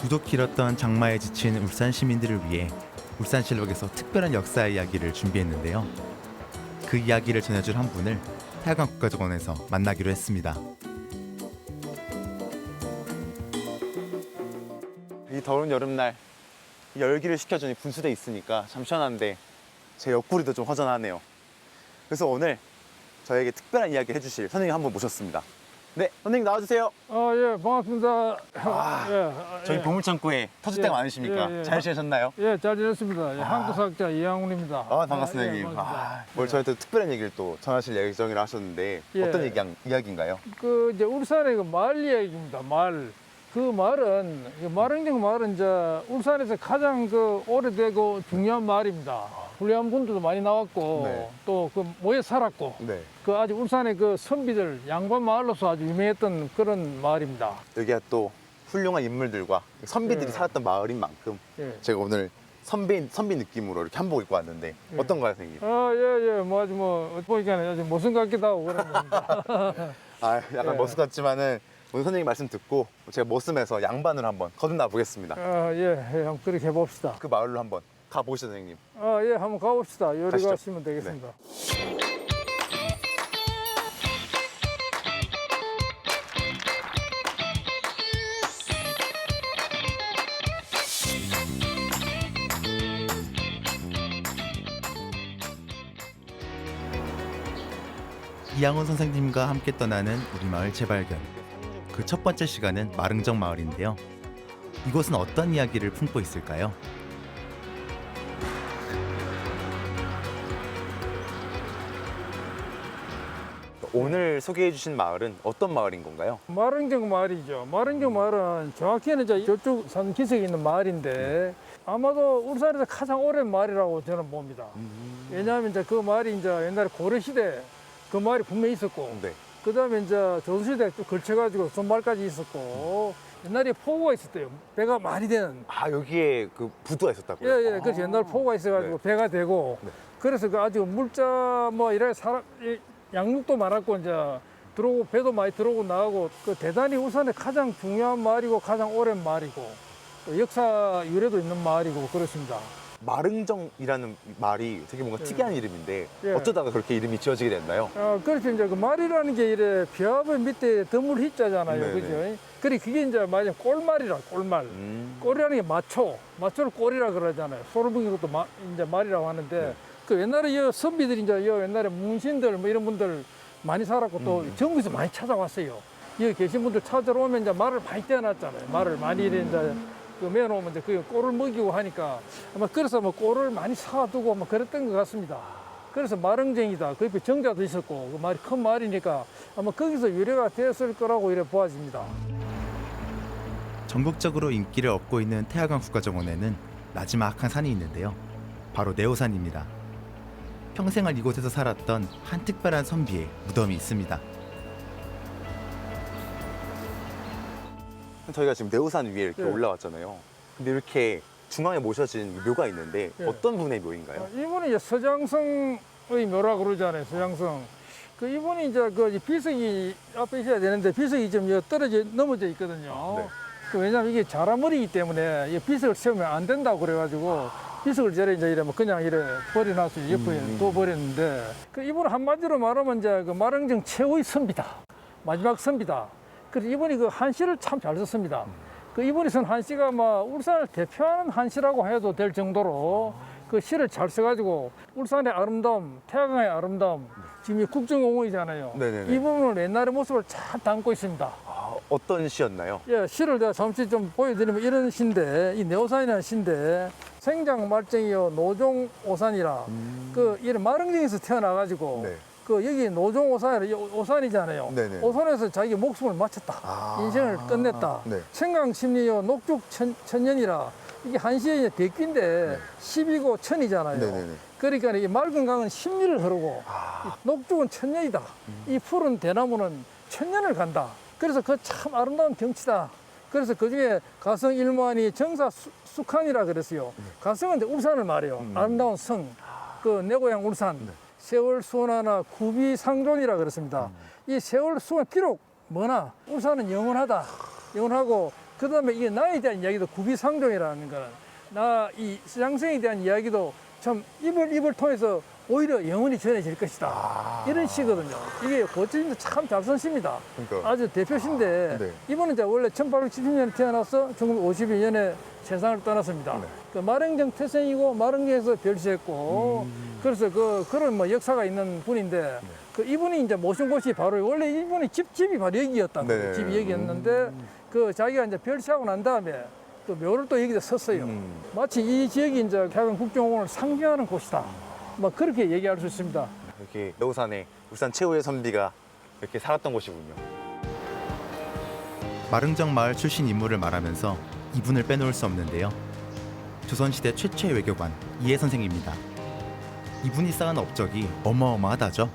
두둑 길었던 장마에 지친 울산 시민들을 위해 울산실록에서 특별한 역사 이야기를 준비했는데요. 그 이야기를 전해줄 한 분을 태화강 국가정원에서 만나기로 했습니다. 이 더운 여름날 이 열기를 식혀주는 이 분수대 있으니까 참 시원한데 제 옆구리도 좀 허전하네요. 그래서 오늘 저에게 특별한 이야기 해주실 선생님 한 분 모셨습니다. 네, 선생님 나와주세요. 아, 예, 반갑습니다. 아, 예, 아, 저희 예. 보물창고에 터줏대가 예, 많으십니까? 예, 예. 잘 지내셨나요? 예, 잘 지냈습니다. 예, 아. 한국사학자 이양훈입니다. 아, 반갑습니다, 예, 형님. 반갑습니다. 아, 오늘 저한테 특별한 얘기를 또 전하실 예정이라 하셨는데 예. 어떤 얘기, 이야기인가요? 그 이제 울산의 그 마을 이야기입니다. 마을. 그 마을은 그 마릉정 마을은 이제 울산에서 가장 그 오래되고 중요한 마을입니다. 훌륭한 분들도 많이 나왔고 네. 또 그 모여 살았고 네. 그 아주 울산의 그 선비들 양반 마을로서 아주 유명했던 그런 마을입니다. 여기가 또 훌륭한 인물들과 선비들이 예. 살았던 마을인 만큼 예. 제가 오늘 선비, 선비 느낌으로 이렇게 한복 입고 왔는데 예. 어떤가요, 선생님? 아, 예, 예. 뭐 아주 뭐 보니까 아주 모순 같기도 하고 그런 겁니다. 아, 약간 예. 머쓱 같지만은 오늘 선생님 말씀 듣고 제가 머슴에서 양반으로 한번 거듭나 보겠습니다. 아, 예, 예, 한번 그렇게 해봅시다. 그 마을로 한번 가보시죠, 선생님. 아, 예, 한번 가봅시다. 요리. 네. 가시면 되겠습니다. 이양훈 선생님과 함께 떠나는 우리 마을 재발견. 그 첫 번째 시간은 마릉정 마을인데요. 이곳은 어떤 이야기를 품고 있을까요? 오늘 소개해 주신 마을은 어떤 마을인 건가요? 마릉정 마을이죠. 마릉정 마을은 정확히는 이제 저쪽 산 기슭에 있는 마을인데 아마도 울산에서 가장 오랜 마을이라고 저는 봅니다. 왜냐하면 이제 그 마을이 이제 옛날에 고려 시대 그 마을이 분명히 있었고 네. 그 다음에 이제 조선시대 또 걸쳐가지고 손발까지 있었고 옛날에 포구가 있었대요. 배가 많이 되는 아, 여기에 그 부두가 있었다고요? 예, 예. 그래서 옛날 포구가 있어가지고 배가 되고 네. 그래서 그 아주 물자 뭐 이래 사람 이 양육도 많았고 이제 들어오고 배도 많이 들어오고 나가고 그 대단히 울산의 가장 중요한 마을이고 가장 오랜 마을이고 또 역사 유래도 있는 마을이고 그렇습니다. 마릉정이라는 말이 되게 뭔가 예. 특이한 이름인데 예. 어쩌다가 그렇게 이름이 지어지게 됐나요? 어, 그렇죠. 이제 그 말이라는 게 이래 벼압의 밑에 드물 희자잖아요. 네네. 그죠? 그래 그게 이제 맞아 꼴말이라 꼴말. 음. 꼴이라는 게 마초, 마초를 꼴이라 그러잖아요. 먹인 것도 마, 이제 말이라고 하는데 네. 그 옛날에 이 선비들이 이제 이 옛날에 문신들 뭐 이런 분들 많이 살았고 또 음. 전국에서 많이 찾아왔어요. 여기 계신 분들 찾아러 오면 이제 말을 많이 떼어놨잖아요. 말을 많이 이래 이제 그 매놓으면 이제 그 꼴을 먹이고 하니까 아마 그래서 뭐 꼴을 많이 사두고 뭐 그랬던 것 같습니다. 그래서 마릉쟁이다. 그 옆에 정자도 있었고 그 말이 큰 말이니까 아마 거기서 유래가 되었을 거라고 이래 보아집니다. 전국적으로 인기를 얻고 있는 태화강 국가정원에는 마지막 한 산이 있는데요. 바로 네오산입니다. 평생을 이곳에서 살았던 한 특별한 선비의 무덤이 있습니다. 저희가 지금 네오산 위에 이렇게 예. 올라왔잖아요. 근데 이렇게 중앙에 모셔진 묘가 있는데 예. 어떤 분의 묘인가요? 어, 이분이 이제 서장성의 묘라 그러잖아요. 서장성. 그 이분이 이제 그 비석이 앞에 있어야 되는데 비석이 좀 떨어져 넘어져 있거든요. 네. 그 왜냐면 이게 자라머리이기 때문에 이 비석을 세우면 안 된다고 그래가지고 비석을 저래 이제 뭐 그냥 이래 버려놨어요. 옆에 음. 또 버렸는데 그 이분 한마디로 말하면 이제 그 마릉정 최후의 선비다. 마지막 선비다. 그래서 이분이 그 한시를 참 잘 썼습니다. 그 이분이 쓴 한시가 막 울산을 대표하는 한시라고 해도 될 정도로 그 시를 잘 써가지고 울산의 아름다움, 태화강의 아름다움, 지금 이 국정공원이잖아요. 네네네. 이 부분을 옛날의 모습을 잘 담고 있습니다. 아, 어떤 시였나요? 예, 시를 제가 잠시 좀 보여드리면 이런 시인데, 이 네오산이라는 시인데, 생장 말쟁이요 노종 오산이라, 그, 이런 마릉정에서 태어나가지고, 음. 네. 그, 여기 노종 이 오산이잖아요. 네네. 오산에서 자기 목숨을 마쳤다. 아. 인생을 끝냈다. 네. 생강심리요 녹죽 천, 천년이라, 이게 한시의 대귀인데, 10이고 천이잖아요. 네네네. 그러니까 이 맑은 강은 십리를 흐르고 아. 이 녹죽은 천년이다. 이 푸른 대나무는 천년을 간다. 그래서 그 참 아름다운 경치다. 그래서 그 중에 가성 일만이 정사 수- 숙한이라 그랬어요. 가성은 이제 울산을 말해요. 음. 아름다운 성. 그 내 고향 울산. 세월 수원하나 구비 상존이라 그랬습니다. 이 세월 수원 비록 뭐나 울산은 영원하다. 영원하고 그다음에 이게 나에 대한 이야기도 구비상종이라는 거는 나이 시장생에 대한 이야기도 참 입을 입을 통해서 오히려 영원히 전해질 것이다. 이런 시거든요. 이게 고치님도 참 잘 쓰십니다. 그러니까. 아주 대표신데 네. 이분은 이제 원래 1870년에 태어나서 1952년에 세상을 떠났습니다. 네. 그 마릉정 태생이고 마릉정에서 별세했고 음. 그래서 그 그런 뭐 역사가 있는 분인데 네. 그 이분이 이제 모신 곳이 바로 원래 이분이 집 집이 바로 여기였다. 네. 고 집이 여기였는데 그 자기가 이제 별세하고 난 다음에 또 묘를 또 여기다 섰어요. 음. 마치 이 지역이 이제 태강 국정원을 상징하는 곳이다. 뭐 그렇게 얘기할 수 있습니다. 이렇게 여우산에 울산 최후의 선비가 이렇게 살았던 곳이군요. 마릉정 마을 출신 인물을 말하면서 이분을 빼놓을 수 없는데요. 조선시대 최초의 외교관 이해 선생입니다. 이분이 쌓은 업적이 어마어마하다죠.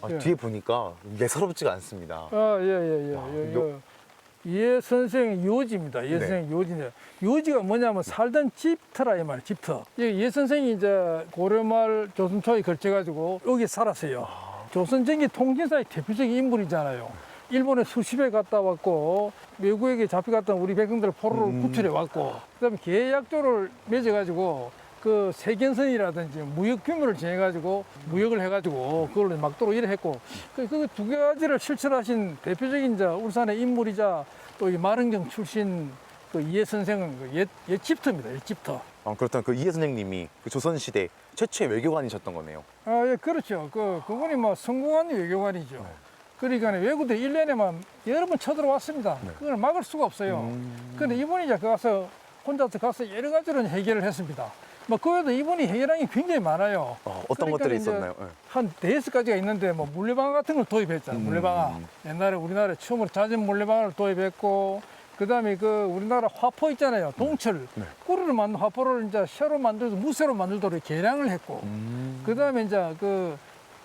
아, 예. 뒤에 보니까 예사롭지가 않습니다. 아, 예, 예, 예. 아, 예, 요- 예. 이해 선생 요지입니다. 이해 네. 선생 요지인데 요지가 뭐냐면 살던 집터라 이 말이에요. 집터. 이 이해 선생이 이제 고려말 조선 초에 걸쳐가지고 여기 살았어요. 조선 전기 통진사의 대표적인 인물이잖아요. 일본에 수십 회 갔다 왔고 외국에게 잡혀갔던 우리 백성들을 포로로 음. 구출해 왔고 그다음에 계약조를 맺어가지고 그 세견선이라든지 무역 규모를 정해가지고 무역을 해가지고 그걸로 막도록 일을 했고 그 두 가지를 실천하신 대표적인 자 울산의 인물이자 또 이 마릉정 출신 그 이해 선생은 그 옛, 옛 집터입니다. 옛 집터. 아, 그렇다면 그 이해 선생님이 그 조선시대 최초의 외교관이셨던 거네요. 아, 예, 그렇죠. 그, 그분이 뭐 성공한 외교관이죠. 그러니까 외국들 일년에만 여러 번 쳐들어왔습니다. 네. 그걸 막을 수가 없어요. 음. 근데 이분이 이제 가서 혼자서 가서 여러 가지로 해결을 했습니다. 뭐 그 외에도 이분이 해결한 게 굉장히 많아요. 어, 어떤 그러니까 것들이 있었나요? 예. 한 대여섯 가지가 있는데 뭐 물레방아 같은 걸 도입했잖아요. 음. 물레방아. 옛날에 우리나라에 처음으로 잦은 물레방아를 도입했고 그다음에 그 우리나라 화포 있잖아요. 동철. 네. 꿀을 만든 화포를 이제 새로 만들어서 무쇠로 만들도록 개량을 했고 음. 그다음에 이제 그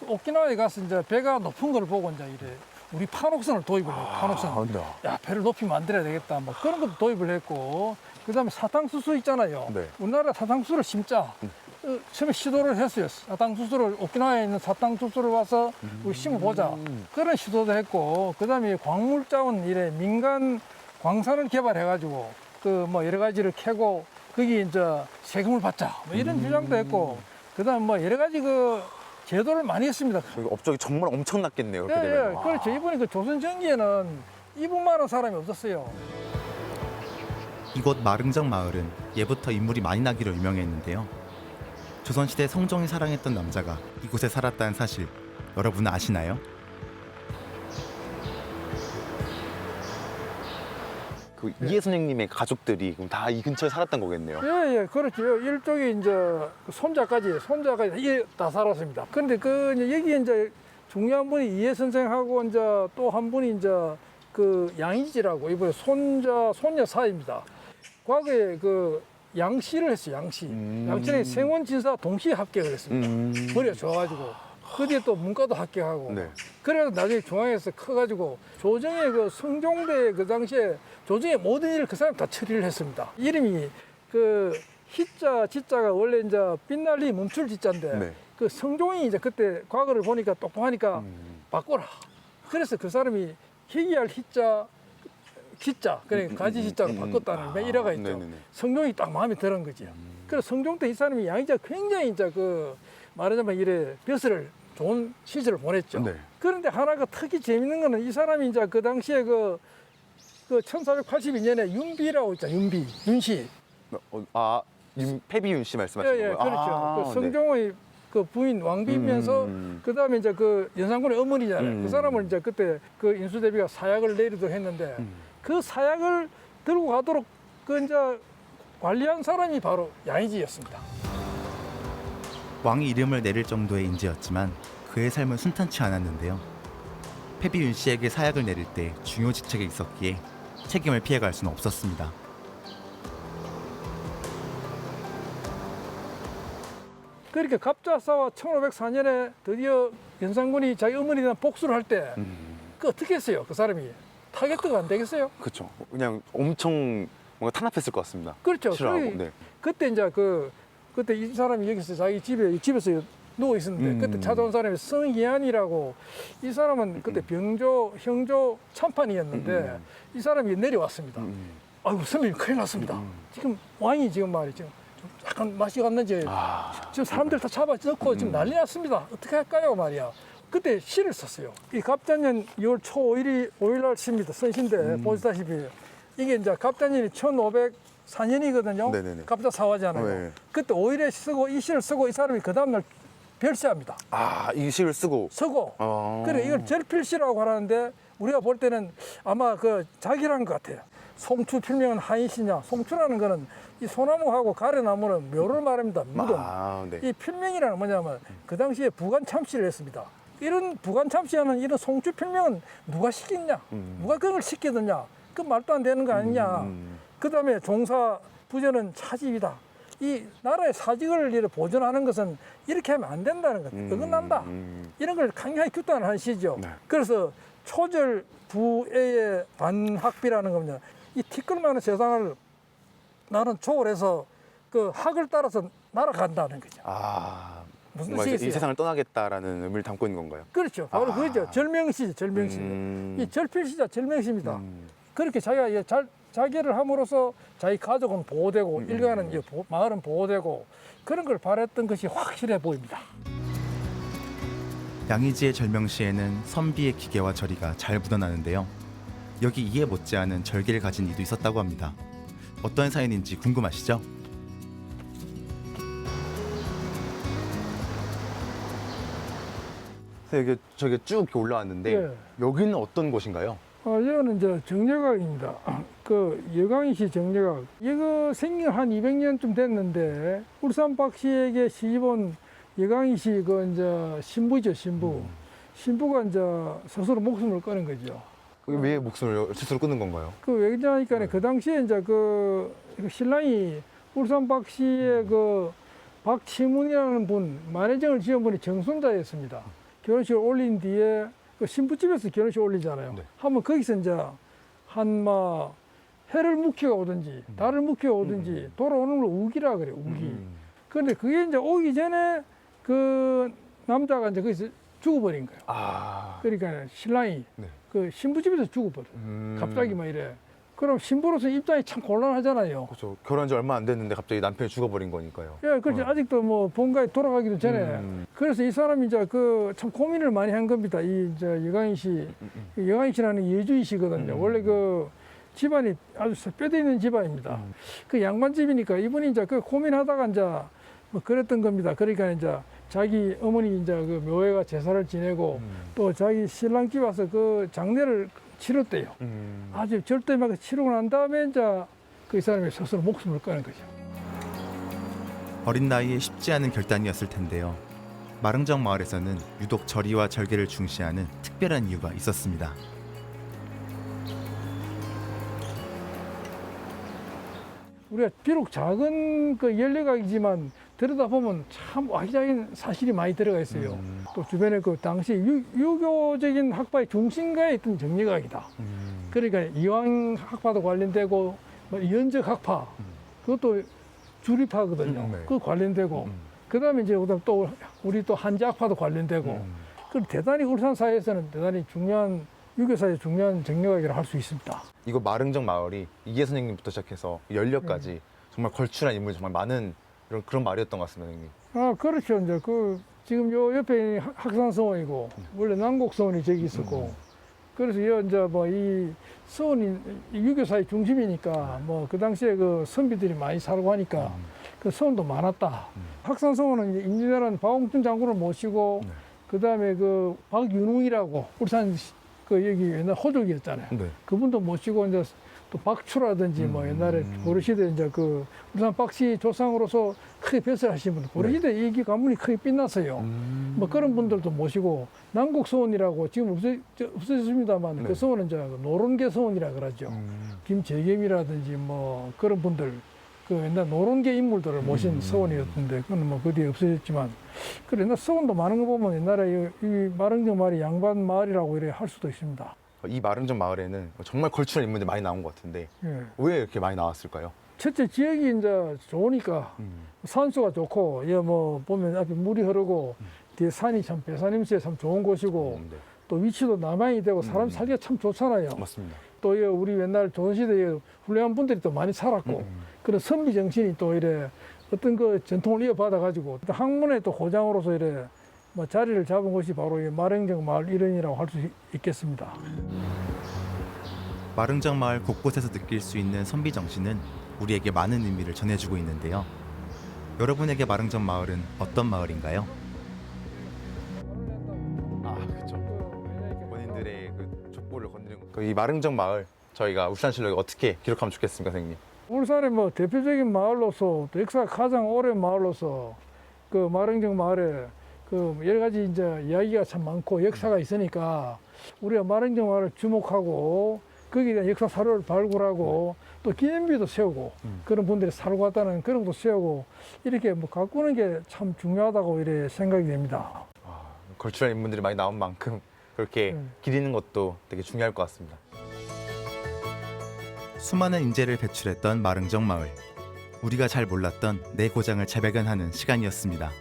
오키나와에 가서 이제 배가 높은 걸 보고 이제 이래 우리 판옥선을 도입을 해요. 판옥선. 아, 네. 야 배를 높이 만들어야 되겠다. 뭐 그런 것도 도입을 했고 그다음에 사탕수수 있잖아요. 네. 우리나라 사탕수수를 심자. 어, 처음에 시도를 했어요. 사탕수수를 오키나와에 있는 사탕수수를 와서 우리 심어보자. 그런 시도도 했고 그다음에 광물자원 이래 민간 광산을 개발해가지고 그 뭐 여러 가지를 캐고 거기 이제 세금을 받자. 뭐 이런 주장도 했고 그다음 뭐 여러 가지 그 제도를 많이 했습니다. 여기 업적이 정말 엄청났겠네요. 예, 되면. 예, 그렇죠. 이분이 그 조선 전기에는 이분만한 사람이 없었어요. 이곳 마릉정 마을은 예부터 인물이 많이 나기로 유명했는데요. 조선시대 성종이 사랑했던 남자가 이곳에 살았다는 사실 여러분은 아시나요? 그 이해 선생님의 가족들이 그럼 다 이 근처에 살았던 거겠네요. 예, 예, 그렇죠. 일종의 이제 그 손자까지, 손자까지 이다 살았습니다. 근데 그 이제 여기 이제 중요한 분이 이해 선생하고 이제 또 한 분이 이제 그 양이지라고 이번에 손자, 손녀 사이입니다. 과거에 그 양씨를 했어요, 양씨. 음. 양씨는 생원 진사 동시에 합격을 했습니다. 음. 머리가 좋아가지고. 그 뒤에 또 문과도 합격하고. 네. 그래서 나중에 중앙에서 커가지고 조정의 그 성종대 그 당시에 조정의 모든 일을 그 사람 다 처리를 했습니다. 이름이 그 희자, 지자가 원래 이제 빛날리 멈출 지자인데 네. 그 성종이 이제 그때 과거를 보니까 똑똑하니까 음. 바꿔라. 그래서 그 사람이 희귀할 희자, 기자, 그러니까 음, 가지 음, 지자로 음, 음. 바꿨다는 아, 일화가 있죠. 네네네. 성종이 딱 마음에 들은 거죠. 그래서 성종 때 이 사람이 양이자 굉장히 이제 그 말하자면 이래 벼슬을 좋은 시절을 보냈죠. 네. 그런데 하나가 특히 재밌는 거는 이 사람이 이제 그 당시에 그, 그 1482년에 윤비라고 있잖아요. 윤비, 윤씨. 어, 아, 윤, 패비윤 씨 말씀하시는 예, 예, 거예요? 그렇죠. 아, 그 네. 성종의 그 부인 왕비면서 음. 그 다음에 이제 그 연산군의 어머니잖아요. 음. 그 사람을 이제 그때 그 인수대비가 사약을 내리도 했는데 음. 그 사약을 들고 가도록 그 이제 관리한 사람이 바로 양이지였습니다. 왕이 이름을 내릴 정도의 인재였지만 그의 삶은 순탄치 않았는데요. 패비윤 씨에게 사약을 내릴 때 중요 직책에 있었기에 책임을 피해갈 수는 없었습니다. 그러니까 갑자사와 1504년에 드디어 연산군이 자기 어머니에 대한 복수를 할 때그 음. 어떻게 했어요? 그 사람이 타겟트가 안 되겠어요? 그렇죠. 그냥 엄청 뭔가 탄압했을 것 같습니다. 그렇죠. 싫어하고. 네. 그때 이제 그 그때 이 사람이 여기서 자기 집에 집에서 누워 있었는데 음. 그때 찾아온 사람이 성희안이라고 이 사람은 그때 병조 형조 참판이었는데 음. 이 사람이 내려왔습니다. 음. 아이고 선배님 큰일 났습니다. 지금 왕이 지금 말이죠. 좀 약간 맛이 갔는지 아, 지금 사람들 다 잡아 넣고 지금 난리 났습니다. 어떻게 할까요 말이야. 그때 시를 썼어요. 이 갑자년 2월 초 5일이 5일날 시입니다. 선시인데 보시다시피 이게 이제 갑자년이 1504년이거든요. 네네네. 갑자 사화잖아요. 네. 그때 5일에 쓰고 이 시를 쓰고 이 사람이 그 다음날 별세합니다. 아, 이 시를 쓰고. 쓰고 어. 그래 이걸 절필시라고 하는데 우리가 볼 때는 아마 그 자기라는 것 같아요. 송추 필명은 하인시냐? 송추라는 거는 이 소나무하고 가래나무는 묘를 말합니다. 무덤. 아, 네. 이 필명이라는 뭐냐면 그 당시에 부관 참시를 했습니다. 이런 부관 참시하는 이런 송추 필명은 누가 시켰냐? 음. 누가 그걸 시켰느냐? 그 말도 안 되는 거 아니냐? 음. 그 다음에 종사 부전은 차집이다. 이 나라의 사직을 보존하는 것은 이렇게 하면 안 된다는 것. 음. 어긋난다. 음. 이런 걸 강하게 규탄한 시죠. 네. 그래서 초절 부애의 반학비라는 겁니다. 이 티끌만한 세상을 나는 초월해서 그 학을 따라서 날아간다는 거죠. 아, 무슨 이제 이 뜻이겠어요? 세상을 떠나겠다라는 의미를 담고 있는 건가요? 그렇죠. 바로 아. 그거죠. 절명시죠. 절명시. 음. 이 절필시자 절명시입니다. 음. 그렇게 자기가 잘 자기를 함으로써 자기 가족은 보호되고 음. 일가는 이제 보- 마을은 보호되고 그런 걸 바랬던 것이 확실해 보입니다. 양의지의 절명시에는 선비의 기계와 절이가 잘 묻어나는데요. 여기 이에 못지않은 절기를 가진 이도 있었다고 합니다. 어떤 사연인지 궁금하시죠? 그래서 여기 저기 쭉 올라왔는데 예. 여기는 어떤 곳인가요? 어, 이거는 이제 정력학입니다. 그 여강시 정력학. 이거 생긴 한 200년쯤 됐는데 울산 박 씨에게 시집온 여강시 그 이제 신부죠 신부. 신부가 이제 스스로 목숨을 끊은 거죠. 왜 목숨을 스스로 끊는 건가요? 그 왜냐니까 그 당시에 이제 그, 그 신랑이 울산 박 씨의 그 박치문이라는 분 만해정을 지은 분이 정손자였습니다. 결혼식을 올린 뒤에 그 신부집에서 결혼식 올리잖아요. 네. 하면 거기서 이제 한마 해를 묵혀가 오든지 달을 묵혀가 오든지 돌아오는 걸 우기라 그래요. 우기. 음. 그런데 그게 이제 오기 전에 그 남자가 이제 거기서 죽어버린 거예요. 아, 그러니까 신랑이 네. 그 신부집에서 죽어버려. 음. 갑자기 막 이래. 그럼 신부로서 입장이 참 곤란하잖아요. 그렇죠. 결혼한 지 얼마 안 됐는데 갑자기 남편이 죽어버린 거니까요. 예, 그렇지. 어. 아직도 뭐 본가에 돌아가기도 전에. 음. 그래서 이 사람이 이제 그 참 고민을 많이 한 겁니다. 이 이제 여강인 씨, 음, 그 여강인 씨라는 예주인 씨거든요. 음. 원래 그 집안이 아주 뼈대 있는 집안입니다. 음. 그 양반 집이니까 이분이 이제 그 고민하다가 이제 뭐 그랬던 겁니다. 그러니까 이제 자기 어머니 이제 그 묘회가 제사를 지내고 음. 또 자기 신랑 집 와서 그 장례를 치렀대요. 음. 아주 절대하게 치르고 난 다음에 이제 그이 사람이 스스로 목숨을 끊은 거죠. 어린 나이에 쉽지 않은 결단이었을 텐데요. 마릉정 마을에서는 유독 절이와 절개를 중시하는 특별한 이유가 있었습니다. 우리가 비록 작은 그 연례각이지만 들여다보면 참 와기자기한 사실이 많이 들어가 있어요. 음. 또 주변에 그 당시 유, 유교적인 학파의 중심가에 있던 정리각이다. 음. 그러니까 이왕 학파도 관련되고 뭐 이현적 학파 그것도 주립파거든요. 음, 네. 그 관련되고 음. 그다음에 이제 그다음 또 우리 또 한자 학파도 관련되고 음. 그 대단히 울산 사회에서는 대단히 중요한 유교사의 중요한 정력학이라 할 수 있습니다. 이거 마릉정 마을이 이계 선생님부터 시작해서 연려까지 네. 정말 걸출한 인물이 정말 많은 이런 그런 마을이었던 것 같습니다, 선생님. 아 그렇죠. 이제 그 지금 요 옆에 학- 학산서원이고 원래 남곡서원이 저기 있었고 그래서 여 이제 뭐 이 서원이 이 유교사의 중심이니까 뭐 그 당시에 그 선비들이 많이 살고 하니까 그 서원도 많았다. 학산서원은 이제 임진왜란 박홍준 장군을 모시고 네. 그 다음에 그 박윤웅이라고 울산 시- 그 여기 옛날 호족이었잖아요. 네. 그분도 모시고 이제 또 박추라든지 뭐 음. 옛날에 고려시대 이제 그 울산 박씨 조상으로서 크게 벼슬하신 분, 고려시대 이기 가문이 크게 빛났어요. 음. 뭐 그런 분들도 모시고 남국 소원이라고 지금 없어, 저- 없어졌습니다만 네. 그 소원은 이제 노론계 소원이라 그러죠. 음. 김재겸이라든지 뭐 그런 분들 그 옛날 노론계 인물들을 모신 음. 서원이었는데 그건 뭐그 뒤에 없어졌지만 그래 옛날 서원도 많은 거 보면 옛날에 이, 이 마릉정 마을이 양반 마을이라고 이래 할 수도 있습니다. 이 마릉정 마을에는 정말 걸출한 인물들이 많이 나온 것 같은데 예. 왜 이렇게 많이 나왔을까요? 첫째 지역이 이제 좋으니까 음. 산수가 좋고 여뭐 보면 앞에 물이 흐르고 뒤에 산이 참 배산임수에 참 좋은 곳이고 음, 네. 또 위치도 남향이 되고 사람 음. 살기가 참 좋잖아요. 맞습니다. 또여 우리 옛날 조선시대에 훌륭한 분들이 또 많이 살았고 음. 그런 선비 정신이 또 이래 어떤 그 전통을 이어받아 가지고 학문의 또 고장으로서 이래 뭐 자리를 잡은 곳이 바로 이 마릉정 마을 일원이라고 할 수 있겠습니다. 마릉정 마을 곳곳에서 느낄 수 있는 선비 정신은 우리에게 많은 의미를 전해주고 있는데요. 여러분에게 마릉정 마을은 어떤 마을인가요? 아, 그렇죠. 본인들의 그 족보를 건드린 거. 이 마릉정 마을 저희가 울산실록에 어떻게 기록하면 좋겠습니까, 선생님? 울산의 뭐 대표적인 마을로서 또 역사가 가장 오랜 마을로서 그 마릉정 마을에 그 여러 가지 이제 이야기가 참 많고 역사가 있으니까 우리가 마릉정 마을을 주목하고 거기에 대한 역사 사료를 발굴하고 또 기념비도 세우고 음. 그런 분들이 살고 갔다는 그런 것도 세우고 이렇게 뭐 가꾸는 게 참 중요하다고 이래 생각이 됩니다. 아, 걸출한 인물들이 많이 나온 만큼 그렇게 음. 기리는 것도 되게 중요할 것 같습니다. 수많은 인재를 배출했던 마릉정 마을. 우리가 잘 몰랐던 내 고장을 재발견하는 시간이었습니다.